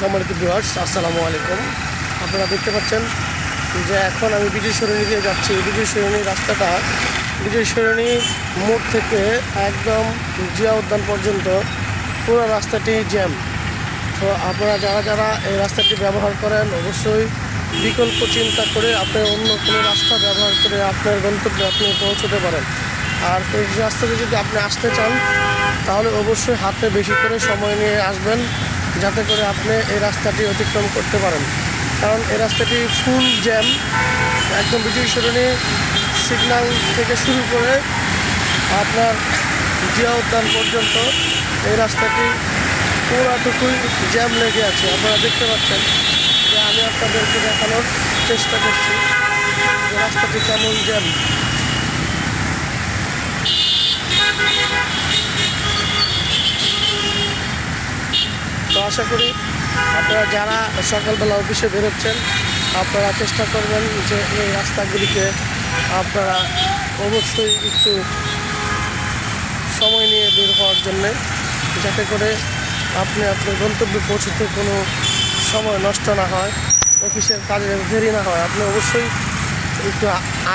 সম্মানিত ভিউয়ার্স আসসালামু আলাইকুম। আপনারা দেখতে পাচ্ছেন যে এখন আমি বিজয় সরণি দিয়ে যাচ্ছি। বিজয় সরণি রাস্তাটা, বিজয় সরণি মোড় থেকে একদম জিয়া উদ্যান পর্যন্ত পুরো রাস্তাটি জ্যাম। তো আপনারা যারা যারা এই রাস্তাটি ব্যবহার করেন, অবশ্যই বিকল্প চিন্তা করে আপনি অন্য কোনো রাস্তা ব্যবহার করে আপনার গন্তব্যে আপনি পৌঁছতে পারেন। আর এই রাস্তাতে যদি আপনি আসতে চান, তাহলে অবশ্যই হাতে বেশি করে সময় নিয়ে আসবেন। যাতে করে আপনি এই রাস্তাটি অতিক্রম করতে পারেন। কারণ এই রাস্তাটি ফুল জ্যাম একদম বিজয় সরণি সিগনাল থেকে শুরু করে আপনার জিয়া উদ্যান পর্যন্ত এই রাস্তাটি পুরাটুকুই জ্যাম লেগে আছে। আপনারা দেখতে পাচ্ছেন যে আমি আপনাদেরকে দেখানোর চেষ্টা করছি যে রাস্তাটি কেমন জ্যাম আশা করি আপনারা যারা সকালবেলা অফিসে বেরোচ্ছেন, আপনারা চেষ্টা করবেন যে এই রাস্তাগুলিকে আপনারা অবশ্যই একটু সময় নিয়ে বের হওয়ার জন্যে, যাতে করে আপনি আপনার গন্তব্যে পৌঁছতে কোনো সময় নষ্ট না হয়, অফিসের কাজে দেরি না হয়। আপনি অবশ্যই একটু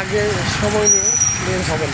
আগে সময় নিয়ে বের হবেন।